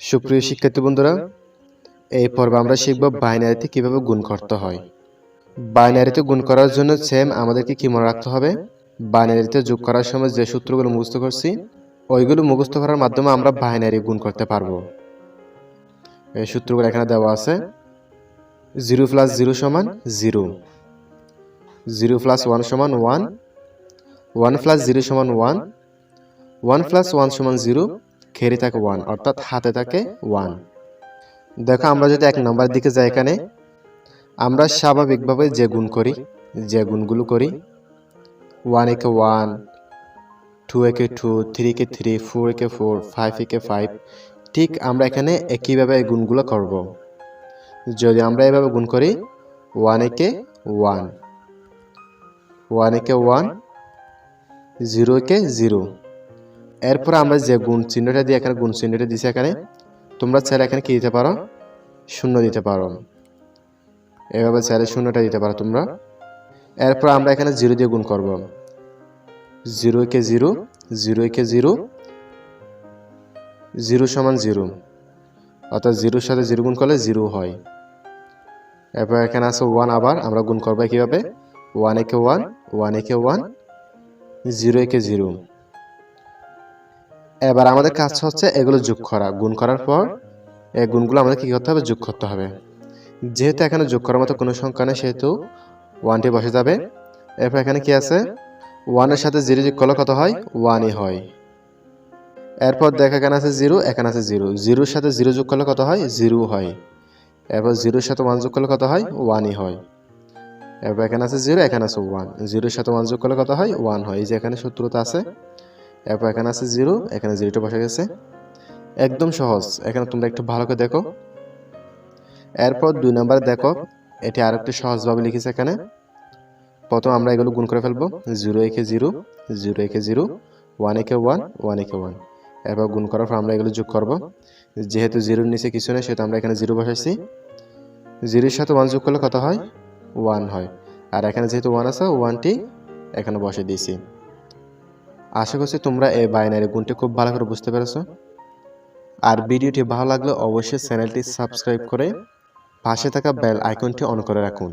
সুপ্রিয় শিক্ষার্থী বন্ধুরা, এই পর্বে আমরা শিখব বাইনারিতে কীভাবে গুণ করতে হয়। বাইনারিতে গুণ করার জন্য সেম আমাদেরকে কি মনে রাখতে হবে? বাইনারিতে যোগ করার সময় যে সূত্রগুলো মুখস্থ করছি, ওইগুলো মুখস্থ করার মাধ্যমে আমরা বাইনারি গুণ করতে পারব। এই সূত্রগুলো এখানে দেওয়া আছে, জিরো প্লাস জিরো সমান জিরো। জিরো প্লাস ওয়ান সমান ওয়ান ওয়ান প্লাস জিরো সমান ওয়ান ওয়ান প্লাস ওয়ান সমান জিরো খেরে থাকে ওয়ান অর্থাৎ হাতে থাকে ওয়ান দেখো, আমরা যদি এক নম্বর দিকে যাই এখানে, আমরা স্বাভাবিকভাবে যে গুণ করি, যে গুণগুলো করি ওয়ান একে ওয়ান টু একে টু থ্রি কে থ্রি ফোর একে ফোর ফাইভ একে ফাইভ ঠিক আমরা এখানে একইভাবে এই গুণগুলো করব। যদি আমরা এভাবে গুণ করি ওয়ান একে ওয়ান ওয়ান একে ওয়ান জিরো একে জিরো এরপর আমরা যে গুণ চিহ্নটা দিয়ে এখানে গুণ চিহ্নটা দিছি এখানে, তোমরা চাইলে এখানে কি দিতে পারো? শূন্য দিতে পারো। এভাবে চাইলে শূন্যটা দিতে পারো তোমরা। এরপর আমরা এখানে জিরো দিয়ে গুণ করব। জিরো কে জিরো জিরো কে জিরো জিরো সমান জিরো। অর্থাৎ জিরোর সাথে জিরো গুণ করলে জিরো হয়। এরপর এখানে আছে ওয়ান আবার, আমরা গুণ করব কীভাবে? ওয়ান একে ওয়ান ওয়ান একে ওয়ান জিরো একে জিরো। এবার আমাদের কাজ হচ্ছে এগুলো যোগ করা। গুণ করার পর এই গুণগুলো আমাদের কী করতে হবে? যোগ করতে হবে। যেহেতু এখানে যোগ করার মতো কোনো সংখ্যা নেই সেহেতু ওয়ানটি বসে যাবে। এরপর এখানে কি আছে? ওয়ানের সাথে জিরো যোগ করলে কত হয়? ওয়ানই হয়। এরপর দেখ এখানে আছে জিরো এখানে আছে জিরো জিরোর সাথে জিরো যোগ করলে কত হয়? জিরো হয়। এরপর জিরোর সাথে ওয়ান যোগ করলে কত হয়? ওয়ানই হয়। এরপর এখানে আছে জিরো এখানে আছে ওয়ান জিরোর সাথে ওয়ান যোগ করলে কত হয়? ওয়ান হয়। এই যে এখানে সূত্রতা আছে এরপর এখানে আছে জিরো, এখানে জিরোটা বসে গেছে। একদম সহজ, এখানে তোমরা একটু ভালো করে দেখো। এরপর দুই নাম্বার দেখো, এটি আর একটু সহজভাবে লিখেছে এখানে। প্রথম আমরা এগুলো গুণ করে ফেলব। জিরো একে জিরো জিরো একে জিরো, ওয়ান একে ওয়ান ওয়ান একে ওয়ান। এরপর গুণ করার পর আমরা এগুলো যোগ করব। যেহেতু জিরোর নিচে কিছু নেই, সেহেতু আমরা এখানে জিরো বসাইছি। জিরোর সাথে ওয়ান যোগ করলে কত হয়? ওয়ান হয়। আর এখানে যেহেতু ওয়ান আছে, ওয়ানটি এখানে বসে দিয়েছি। আশা করছি তোমরা এই বাইনারি গুণটি খুব ভালো করে বুঝতে পেরেছ। আর ভিডিওটি ভালো লাগলে অবশ্যই চ্যানেলটি সাবস্ক্রাইব করে পাশে থাকা বেল আইকনটি অন করে রাখুন।